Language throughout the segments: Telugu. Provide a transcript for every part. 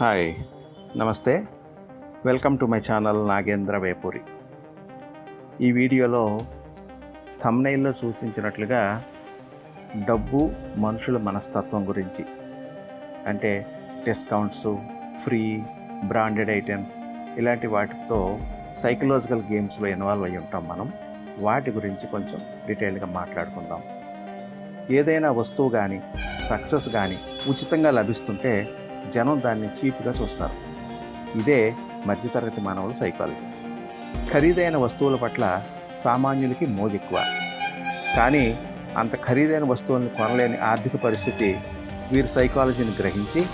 హాయ్. నమస్తే. Welcome to my channel Nagendra Vepuri. ఈ వీడియోలో తమ్నైల్లో సూచించినట్లుగా డబ్బు మనుషుల మనస్తత్వం గురించి. అంటే డిస్కౌంట్స్ ఫ్రీ బ్రాండెడ్ ఐటమ్స్ ఇలాంటి వాటితో సైకలాజికల్ గేమ్స్లో ఇన్వాల్వ్ అయి ఉంటాం మనం. వాటి గురించి కొంచెం డీటెయిల్గా మాట్లాడుకుందాం. ఏదైనా వస్తువు కానీ సక్సెస్ కానీ ఉచితంగా లభిస్తుంటే జనం దాన్ని చీప్గా చూస్తారు. ఇదే మధ్యతరగతి మానవుల సైకాలజీ. ఖరీదైన వస్తువుల పట్ల సామాన్యులకి మోజెక్కువ కానీ అంత ఖరీదైన వస్తువుల్ని కొనలేని ఆర్థిక పరిస్థితి వీరి సైకాలజీని గ్రహించి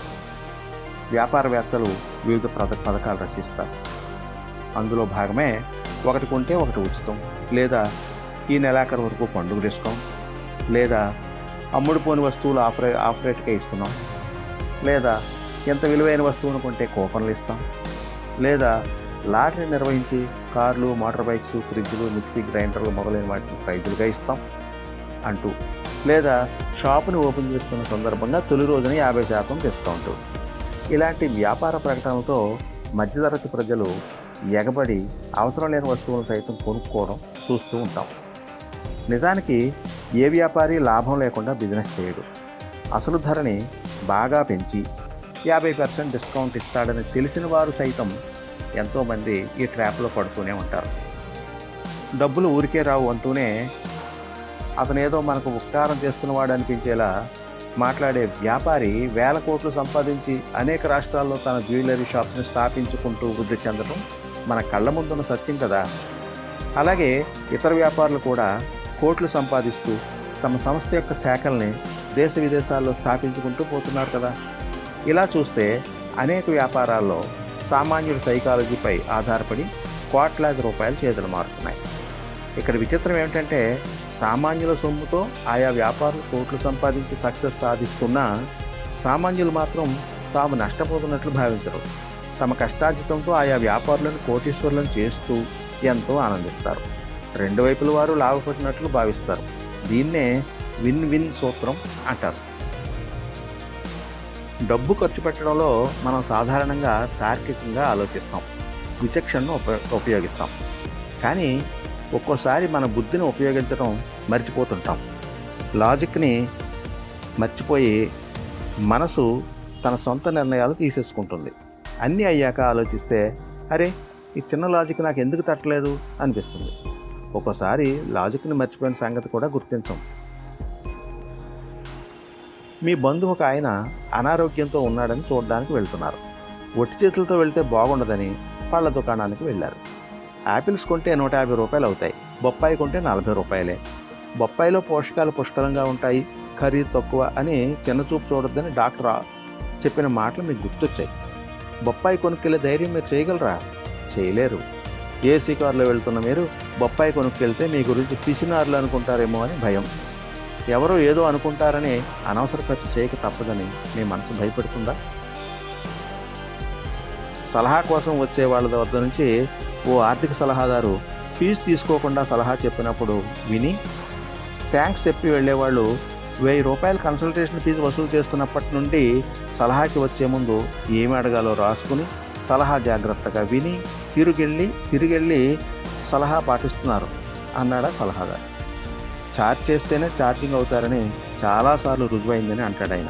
వ్యాపారవేత్తలు వివిధ పథ పథకాలు రచిస్తారు. అందులో భాగమే ఒకటి కొంటే ఒకటి ఉచితం. లేదా ఈ నెలాఖరు వరకు పండుగ డిస్కౌంట్. లేదా అమ్ముడుపోని వస్తువులు ఆఫర్ ఆఫ్ రేట్కే ఇస్తున్నాం. లేదా ఎంత విలువైన వస్తువును కొంటే కూపన్లు ఇస్తాం. లేదా లాటరీ నిర్వహించి కార్లు మోటార్ బైక్స్ ఫ్రిడ్జ్లు మిక్సీ గ్రైండర్లు మొదలైన వాటిని ప్రైజులుగా ఇస్తాం అంటూ. లేదా షాపుని ఓపెన్ చేస్తున్న సందర్భంగా తొలి రోజున యాభై శాతం డిస్కౌంట్. ఇలాంటి వ్యాపార ప్రకటనలతో మధ్యతరగతి ప్రజలు ఎగబడి అవసరం లేని వస్తువులను సైతం కొనుక్కోవడం చూస్తూ ఉంటాం. నిజానికి ఏ వ్యాపారి లాభం లేకుండా బిజినెస్ చేయడు. అసలు ధరని బాగా పెంచి యాభై పర్సెంట్ డిస్కౌంట్ ఇస్తాడని తెలిసిన వారు సైతం ఎంతోమంది ఈ ట్రాప్లో పడుతూనే ఉంటారు. డబ్బులు ఊరికే రావు అంటూనే అతనేదో మనకు ఉపకారం చేస్తున్నవాడు అనిపించేలా మాట్లాడే వ్యాపారి వేల కోట్లు సంపాదించి అనేక రాష్ట్రాల్లో తన జ్యువెలరీ షాప్ని స్థాపించుకుంటూ వృద్ధి చెందడం మన కళ్ళ ముందున్న సత్యం కదా. అలాగే ఇతర వ్యాపారులు కూడా కోట్లు సంపాదిస్తూ తమ సంస్థ యొక్క శాఖల్ని దేశ విదేశాల్లో స్థాపించుకుంటూ పోతున్నారు కదా. ఇలా చూస్తే అనేక వ్యాపారాల్లో సామాన్యుడి సైకాలజీపై ఆధారపడి కోట్లాది రూపాయలు చేతులు మారుతున్నాయి. ఇక్కడ విచిత్రం ఏమిటంటే సామాన్యుల సొమ్ముతో ఆయా వ్యాపారులు కోట్లు సంపాదించి సక్సెస్ సాధిస్తున్నా సామాన్యులు మాత్రం తాము నష్టపోతున్నట్లు భావించరు. తమ కష్టార్జితంతో ఆయా వ్యాపారులను కోటీశ్వరులను చేస్తూ ఎంతో ఆనందిస్తారు. రెండు వైపుల వారు లాభపడినట్లు భావిస్తారు. దీన్నే విన్ విన్ సూత్రం అంటారు. డబ్బు ఖర్చు పెట్టడంలో మనం సాధారణంగా తార్కికంగా ఆలోచిస్తాం. విచక్షణను ఉప ఉపయోగిస్తాం. కానీ ఒక్కోసారి మన బుద్ధిని ఉపయోగించడం మర్చిపోతుంటాం. లాజిక్ని మర్చిపోయి మనసు తన సొంత నిర్ణయాలు తీసేసుకుంటుంది. అన్నీ అయ్యాక ఆలోచిస్తే అరే ఈ చిన్న లాజిక్ నాకు ఎందుకు తట్టలేదు? అనిపిస్తుంది. ఒక్కోసారి లాజిక్ని మర్చిపోయిన సంగతి కూడా గుర్తించం. మీ బంధువు ఒక ఆయన అనారోగ్యంతో ఉన్నాడని చూడడానికి వెళ్తున్నారు. ఒట్టి చేతులతో వెళ్తే బాగుండదని పళ్ళ దుకాణానికి వెళ్ళారు. యాపిల్స్ కొంటే నూట యాభై రూపాయలు అవుతాయి. బొప్పాయి కొంటే నలభై రూపాయలే. బొప్పాయిలో పోషకాలు పుష్కలంగా ఉంటాయి ఖరీదు తక్కువ అని చిన్నచూపు చూడొద్దని డాక్టర్ చెప్పిన మాటలు మీకు గుర్తొచ్చాయి. బొప్పాయి కొనుక్కెళ్ళే ధైర్యం మీరు చేయగలరా? చేయలేరు. ఏసీ కారులో వెళ్తున్న మీరు బొప్పాయి కొనుక్కెళ్తే మీ గురించి పిసినారులు అనుకుంటారేమో అని భయం. ఎవరో ఏదో అనుకుంటారని అనవసర ఖర్చు చేయక తప్పదని మీ మనసు భయపెడుతుందా? సలహా కోసం వచ్చే వాళ్ళ వద్ద నుంచి ఓ ఆర్థిక సలహాదారు ఫీజు తీసుకోకుండా సలహా చెప్పినప్పుడు విని థ్యాంక్స్ చెప్పి వెళ్ళేవాళ్ళు వెయ్యి రూపాయల కన్సల్టేషన్ ఫీజు వసూలు చేస్తున్నప్పటి నుండి సలహాకి వచ్చే ముందు ఏమి అడగాలో రాసుకుని సలహా జాగ్రత్తగా విని తిరిగెళ్ళి తిరిగెళ్ళి సలహా పాటిస్తున్నారు అన్నాడా సలహాదారు. ఛార్జ్ చేస్తేనే ఛార్జింగ్ అవుతారని చాలాసార్లు రుజువైందని అంటాడు ఆయన.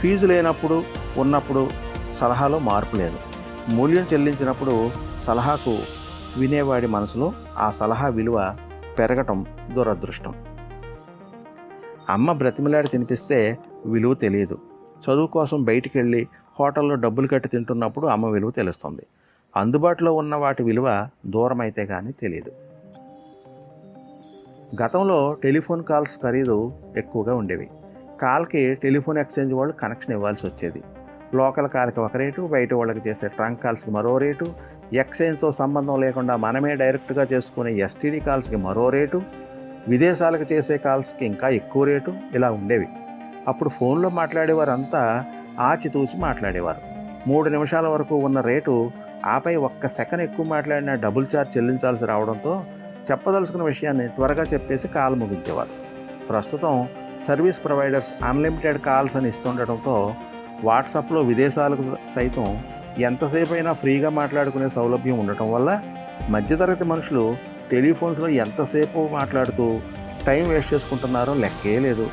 ఫీజు లేనప్పుడు ఉన్నప్పుడు సలహాలో మార్పు లేదు. మూల్యం చెల్లించినప్పుడు సలహాకు వినేవాడి మనసులో ఆ సలహా విలువ పెరగటం దురదృష్టం. అమ్మ బ్రతిమిలాడి తినిపిస్తే విలువ తెలియదు. చదువు కోసం బయటికి వెళ్ళి హోటల్లో డబ్బులు కట్టి తింటున్నప్పుడు అమ్మ విలువ తెలుస్తుంది. అందుబాటులో ఉన్న వాటి విలువ దూరమైతే కానీ తెలియదు. గతంలో టెలిఫోన్ కాల్స్ ఖరీదు ఎక్కువగా ఉండేవి. కాల్కి టెలిఫోన్ ఎక్స్చేంజ్ వాళ్ళు కనెక్షన్ ఇవ్వాల్సి వచ్చేది. లోకల్ కాల్కి ఒక రేటు బయట వాళ్ళకి చేసే ట్రంక్ కాల్స్కి మరో రేటు ఎక్స్చేంజ్తో సంబంధం లేకుండా మనమే డైరెక్ట్గా చేసుకునే ఎస్టీడీ కాల్స్కి మరో రేటు విదేశాలకు చేసే కాల్స్కి ఇంకా ఎక్కువ రేటు ఇలా ఉండేవి. అప్పుడు ఫోన్లో మాట్లాడేవారంతా ఆచితూచి మాట్లాడేవారు. మూడు నిమిషాల వరకు ఉన్న రేటు ఆపై ఒక్క సెకండ్ ఎక్కువ మాట్లాడిన డబుల్ ఛార్జ్ చెల్లించాల్సి రావడంతో చెప్పదలుచుకున్న విషయాన్ని త్వరగా చెప్పేసి కాల్ ముగించేవారు. ప్రస్తుతం సర్వీస్ ప్రొవైడర్స్ అన్లిమిటెడ్ కాల్స్ అని ఇస్తుండటంతో వాట్సాప్లో విదేశాలకు సైతం ఎంతసేపు అయినా ఫ్రీగా మాట్లాడుకునే సౌలభ్యం ఉండటం వల్ల మధ్యతరగతి మనుషులు టెలిఫోన్స్లో ఎంతసేపు మాట్లాడుతూ టైం వేస్ట్ చేసుకుంటున్నారో లెక్కే లేదు.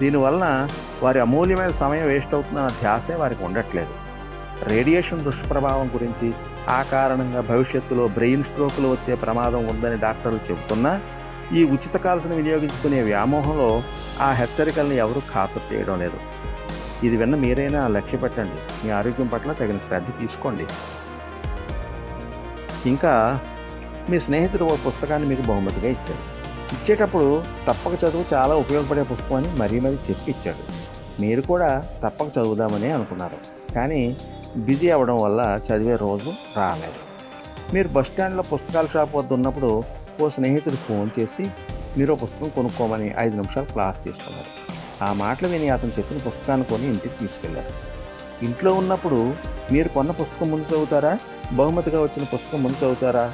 దీనివలన వారి అమూల్యమైన సమయం వేస్ట్ అవుతుందన్న ధ్యాసే వారికి ఉండట్లేదు. రేడియేషన్ దుష్ప్రభావం గురించి ఆ కారణంగా భవిష్యత్తులో బ్రెయిన్ స్ట్రోకులు వచ్చే ప్రమాదం ఉందని డాక్టర్లు చెబుతున్నా ఈ ఉచిత కాల్స్ని వినియోగించుకునే వ్యామోహంలో ఆ హెచ్చరికల్ని ఎవరూ ఖాతరు చేయడం లేదు. ఇది విన్న మీరైనా లక్ష్య పెట్టండి. మీ ఆరోగ్యం పట్ల తగిన శ్రద్ధ తీసుకోండి. ఇంకా మీ స్నేహితుడు ఓ పుస్తకాన్ని మీకు బహుమతిగా ఇచ్చాడు. ఇచ్చేటప్పుడు తప్పక చదువు చాలా ఉపయోగపడే పుస్తకం అని మరీ మరీ చెప్పి ఇచ్చాడు. మీరు కూడా తప్పక చదువుదామని అనుకున్నారు. కానీ బిజీ అవ్వడం వల్ల చదివే రోజు రాలేదు. మీరు బస్ స్టాండ్లో పుస్తకాల షాప్ వద్ద ఉన్నప్పుడు ఓ స్నేహితుడు ఫోన్ చేసి మీరు పుస్తకం కొనుక్కోమని ఐదు నిమిషాలు క్లాస్ తీసుకున్నారు. ఆ మాటలు విని అతను చెప్పిన పుస్తకాన్ని కొని ఇంటికి తీసుకెళ్ళారు. ఇంట్లో ఉన్నప్పుడు మీరు కొన్న పుస్తకం ముందు చదువుతారా? బహుమతిగా వచ్చిన పుస్తకం ముందు చదువుతారా?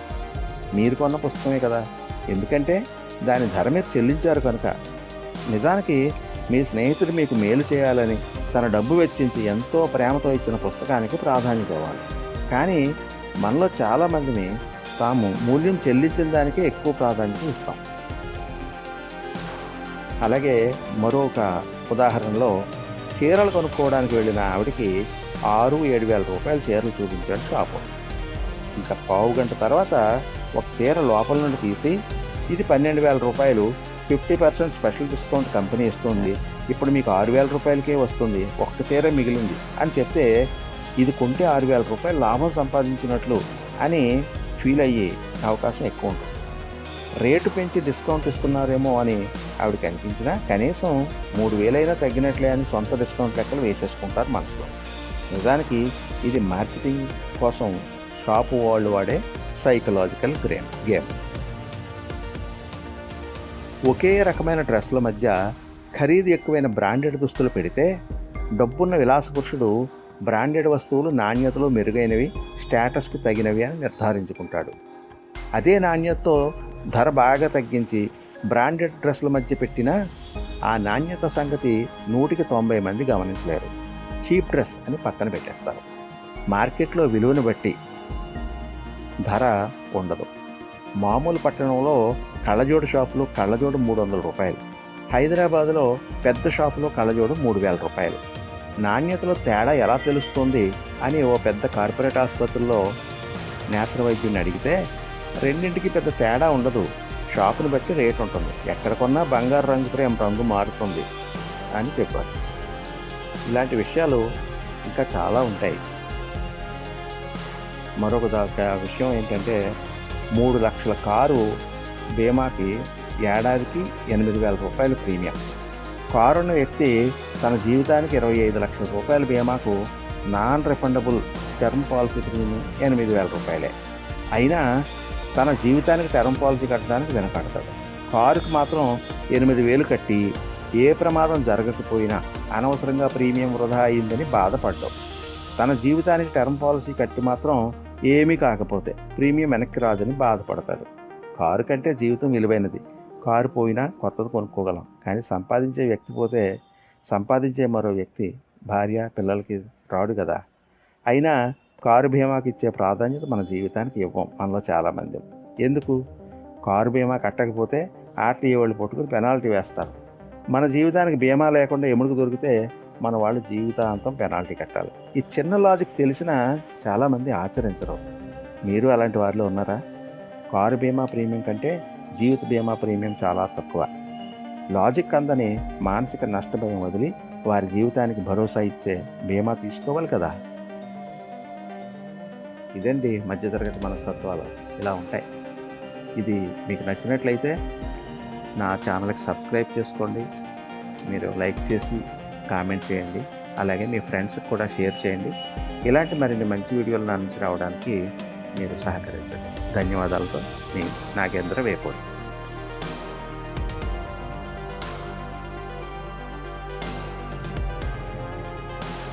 మీరు కొన్న పుస్తకమే కదా. ఎందుకంటే దాని ధర మీరు చెల్లించారు కనుక. నిజానికి మీ స్నేహితుడు మీకు మేలు చేయాలని తన డబ్బు వెచ్చించి ఎంతో ప్రేమతో ఇచ్చిన పుస్తకానికి ప్రాధాన్యత ఇవ్వాలి. కానీ మనలో చాలామందిని తాము మూల్యం చెల్లించిన దానికే ఎక్కువ ప్రాధాన్యత ఇస్తాం. అలాగే మరొక ఉదాహరణలో చీరలు కొనుక్కోవడానికి వెళ్ళిన ఆవిడకి ఆరు ఏడు వేల రూపాయల చీరలు చూపించాడు షాపు. ఇంకా పావు గంట తర్వాత ఒక చీర లోపల నుండి తీసి ఇది పన్నెండు వేల రూపాయలు fifty percent special discount company ఇస్తుంది. ఇప్పుడు మీకు ఆరు వేల రూపాయలకే వస్తుంది. ఒక్క చీర మిగిలింది. అని చెప్తే ఇది కొంటే ఆరు వేల రూపాయలు లాభం సంపాదించినట్లు అని ఫీల్ అయ్యే అవకాశం ఎక్కువ ఉంటుంది. రేటు పెంచి డిస్కౌంట్ ఇస్తున్నారేమో అని ఆవిడకి అనిపించినా కనీసం మూడు వేలైనా తగ్గినట్లే అని సొంత డిస్కౌంట్ లెక్కలు వేసేసుకుంటారు మనసులో. నిజానికి ఇది మార్కెటింగ్ కోసం షాపు వాళ్ళు వాడే సైకలాజికల్ గ్రేమ్ గేమ్. ఒకే రకమైన డ్రెస్ల మధ్య ఖరీదు ఎక్కువైన బ్రాండెడ్ దుస్తులు పెడితే డబ్బున్న విలాస పురుషుడు బ్రాండెడ్ వస్తువులు నాణ్యతలో మెరుగైనవి స్టేటస్కి తగినవి అని నిర్ధారించుకుంటాడు. అదే నాణ్యతతో ధర బాగా తగ్గించి బ్రాండెడ్ డ్రెస్ల మధ్య పెట్టిన ఆ నాణ్యత సంగతి నూటికి తొంభై మంది గమనించలేరు. చీప్ డ్రెస్ అని పక్కన పెట్టేస్తారు. మార్కెట్లో విలువను బట్టి ధర ఉండదు. మామూలు పట్టణంలో కళ్ళజోడు షాపులో కళ్ళజోడు మూడు వందల రూపాయలు. హైదరాబాద్లో పెద్ద షాపులో కళ్ళజోడు మూడు వేల రూపాయలు. నాణ్యతలో తేడా ఎలా తెలుస్తుంది అని ఓ పెద్ద కార్పొరేట్ ఆసుపత్రిలో నేత్ర వైద్యుని అడిగితే రెండింటికి పెద్ద తేడా ఉండదు. షాపుని బట్టి రేట్ ఉంటుంది. ఎక్కడ కొన్నా బంగారు రంగు ప్రేమ రంగు మారుతుంది అని చెప్పారు. ఇలాంటి విషయాలు ఇంకా చాలా ఉంటాయి. మరొక విషయం ఏంటంటే మూడు లక్షల కారు బీమాకి ఏడాదికి ఎనిమిది వేల రూపాయలు ప్రీమియం. కారును ఎత్తి తన జీవితానికి ఇరవై ఐదు లక్షల రూపాయల బీమాకు non refundable term policy premium ఎనిమిది వేల రూపాయలే. అయినా తన జీవితానికి టర్మ్ పాలసీ కట్టడానికి వెనకాడతాడు. కారుకి మాత్రం ఎనిమిది వేలు కట్టి ఏ ప్రమాదం జరగకపోయినా అనవసరంగా ప్రీమియం వృధా అయిందని బాధపడ్డాం. తన జీవితానికి టర్మ్ పాలసీ కట్టి మాత్రం ఏమీ కాకపోతే ప్రీమియం వెనక్కి రాదని బాధపడతాడు. కారు కంటే జీవితం విలువైనది. కారు పోయినా కొత్తది కొనుక్కోగలం. కానీ సంపాదించే వ్యక్తి పోతే సంపాదించే మరో వ్యక్తి భార్య పిల్లలకి రాడు కదా అయినా కారు బీమాకి ఇచ్చే ప్రాధాన్యత మన జీవితానికి ఇవ్వం మనలో చాలామంది. ఎందుకు? కారు బీమా కట్టకపోతే ఆర్టీఏ వాళ్ళు పట్టుకుని పెనాల్టీ వేస్తారు. మన జీవితానికి బీమా లేకుండా ఎముడుకు దొరికితే మన వాళ్ళు జీవితాంతం పెనాల్టీ కట్టాలి. ఈ చిన్న లాజిక్ తెలిసినా చాలామంది ఆచరించరు మీరు అలాంటి వారిలో ఉన్నారా? కారు బీమా ప్రీమియం కంటే జీవిత బీమా ప్రీమియం చాలా తక్కువ. లాజిక్ అందని మానసిక నష్టభయం వదిలి వారి జీవితానికి భరోసా ఇచ్చే బీమా తీసుకోవాలి కదా? ఇదండి మధ్యతరగతి మనస్తత్వాలు. ఇలా ఉంటాయి. ఇది మీకు నచ్చినట్లయితే నా ఛానల్కి సబ్స్క్రైబ్ చేసుకోండి. మీరు లైక్ చేసి కామెంట్ చేయండి. అలాగే మీ ఫ్రెండ్స్కి కూడా షేర్ చేయండి. ఇలాంటి మరిన్ని మంచి వీడియోలు నా నుంచి రావడానికి మీరు సహకరించండి. ధన్యవాదాలతో మీ నాగేంద్ర వేపూడి.